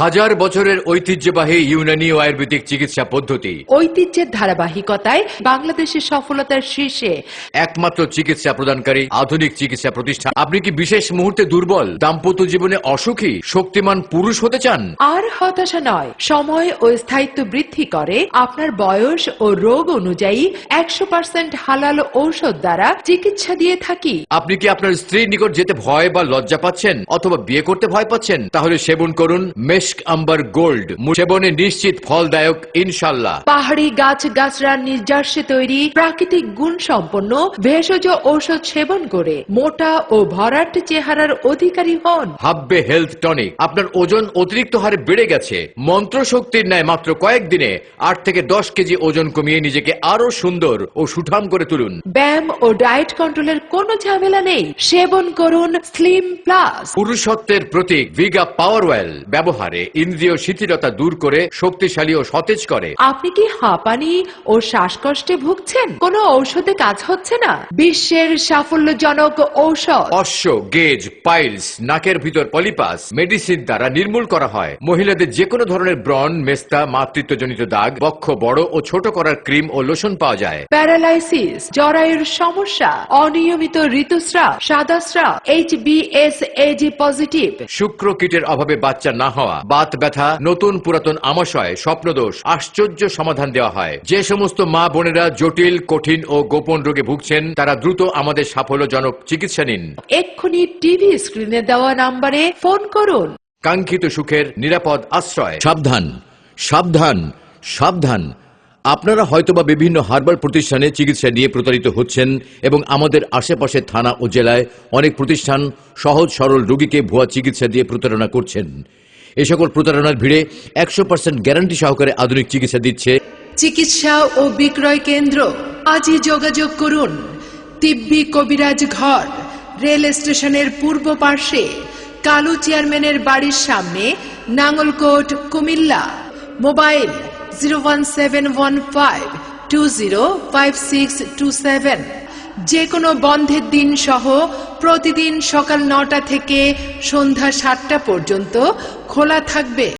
হাজার বছরের ঐতিহ্যবাহী ইউনানি ও আয়ুর্বেদিক চিকিৎসা পদ্ধতি। ঐতিহ্যের ধারাবাহিকতায় বাংলাদেশের সফলতার শীর্ষে। একমাত্র চিকিৎসা প্রদানকারী আধুনিক চিকিৎসা প্রতিষ্ঠান। আপনি কি বিশেষ মুহূর্তে দুর্বল দাম্পত্য জীবনে অসুখী শক্তিমান পুরুষ হতে চান? আর হতাশা নয় সময় ও স্থায়িত্ব বৃদ্ধি করে আপনার বয়স ও রোগ অনুযায়ী একশো পার্সেন্ট হালাল ঔষধ দ্বারা চিকিৎসা দিয়ে থাকি। আপনি কি আপনার স্ত্রীর নিকট যেতে ভয় বা লজ্জা পাচ্ছেন অথবা বিয়ে করতে ভয় পাচ্ছেন? তাহলে সেবন করুন মেস্ক আম্বার গোল্ড। সেবনে নিশ্চিত ফলদায়ক ইনশাল্লাহ। পাহাড়ি গাছ গাছরা নির্যাসে তৈরি প্রাকৃতিক গুণ সম্পন্ন ভেষজ ঔষধ সেবন করে মোটা ও ভরাট চেহারার অধিকারী হন। হাব্বে হেলথ টনিক। আপনার ওজন অতিরিক্ত হারে বেড়ে গেছে। মন্ত্র শক্তির ন্যায় মাত্র কয়েকদিনে আট থেকে দশ কেজি ওজন কমিয়ে নিজেকে আরও সুন্দর ও সুঠাম করে তুলুন। ব্যায়াম ও ডায়েট কন্ট্রোলের কোনো ঝামেলা নেই। সেবন করুন স্লিম প্লাস। পুরুষত্বের প্রতীক ভিগা পাওয়ার ওয়েল ব্যবহারে। ইন্দ্রিয় শিথিলতা দূর করে শক্তিশালী ও সতেজ করে। আপনি কি হাঁপানি ও শ্বাসকষ্টে ভুগছেন? কোনো ঔষধে কাজ হচ্ছে না? বিশ্বের সাফল্যজনক ঔষধ। অশ্ব গেজ পাইলস নাকের ভিতর পলিপাস মেডিসিন দ্বারা নির্মূল করা হয়। মহিলাদের যে কোনো ধরনের ব্রণ মেস্তা মাতৃত্বজনিত দাগ বক্ষ বড় ও ছোট করার ক্রিম ও লোশন পাওয়া যায়। প্যারালাইসিস জরায়ুর সমস্যা অনিয়মিত ঋতুস্রাব সাদাস্রাব H B S A G positive শুক্র কিটের অভাবে বাচ্চা না হওয়া বাত ব্যথা নতুন পুরাতন আমাশয় স্বপ্নদোষ আশ্চর্য সমাধান দেওয়া হয়। যে সমস্ত মা বোনেরা জটিল কঠিন ও গোপন রোগে ভুগছেন তারা দ্রুত আমাদের সাফল্যজনক চিকিৎসা নিন। এক্ষুনি টিভি স্ক্রিনে দেওয়া নাম্বারে ফোন করুন। কাঙ্ক্ষিত সুখের নিরাপদ আশ্রয়। সাবধান সাবধান সাবধান। আপনারা হয়তোবা বিভিন্ন হার্বাল প্রতিষ্ঠানে চিকিৎসা নিয়ে প্রতারিত হচ্ছেন এবং আমাদের আশেপাশে থানা ও জেলায় অনেক প্রতিষ্ঠান সহজ সরল রোগীকে ভুয়া চিকিৎসা দিয়ে প্রতারণা করছেন। এ সকল প্রতারণার ভিড়ে একশো পার্সেন্ট গ্যারান্টি সহকারে আধুনিক চিকিৎসা দিচ্ছে চিকিৎসা ও বিক্রয় কেন্দ্র। আজই যোগাযোগ করুন। তিব্বি কবিরাজ ঘর, রেল স্টেশনের পূর্ব পার্শ্বে, কালু চেয়ারম্যানের বাড়ির সামনে, Nangalkot, Cumilla. Mobile zero one seven one five two zero five six two seven. যে কোনো বন্ধের দিন সহ প্রতিদিন সকাল নটা থেকে সন্ধ্যা সাতটা পর্যন্ত খোলা থাকবে।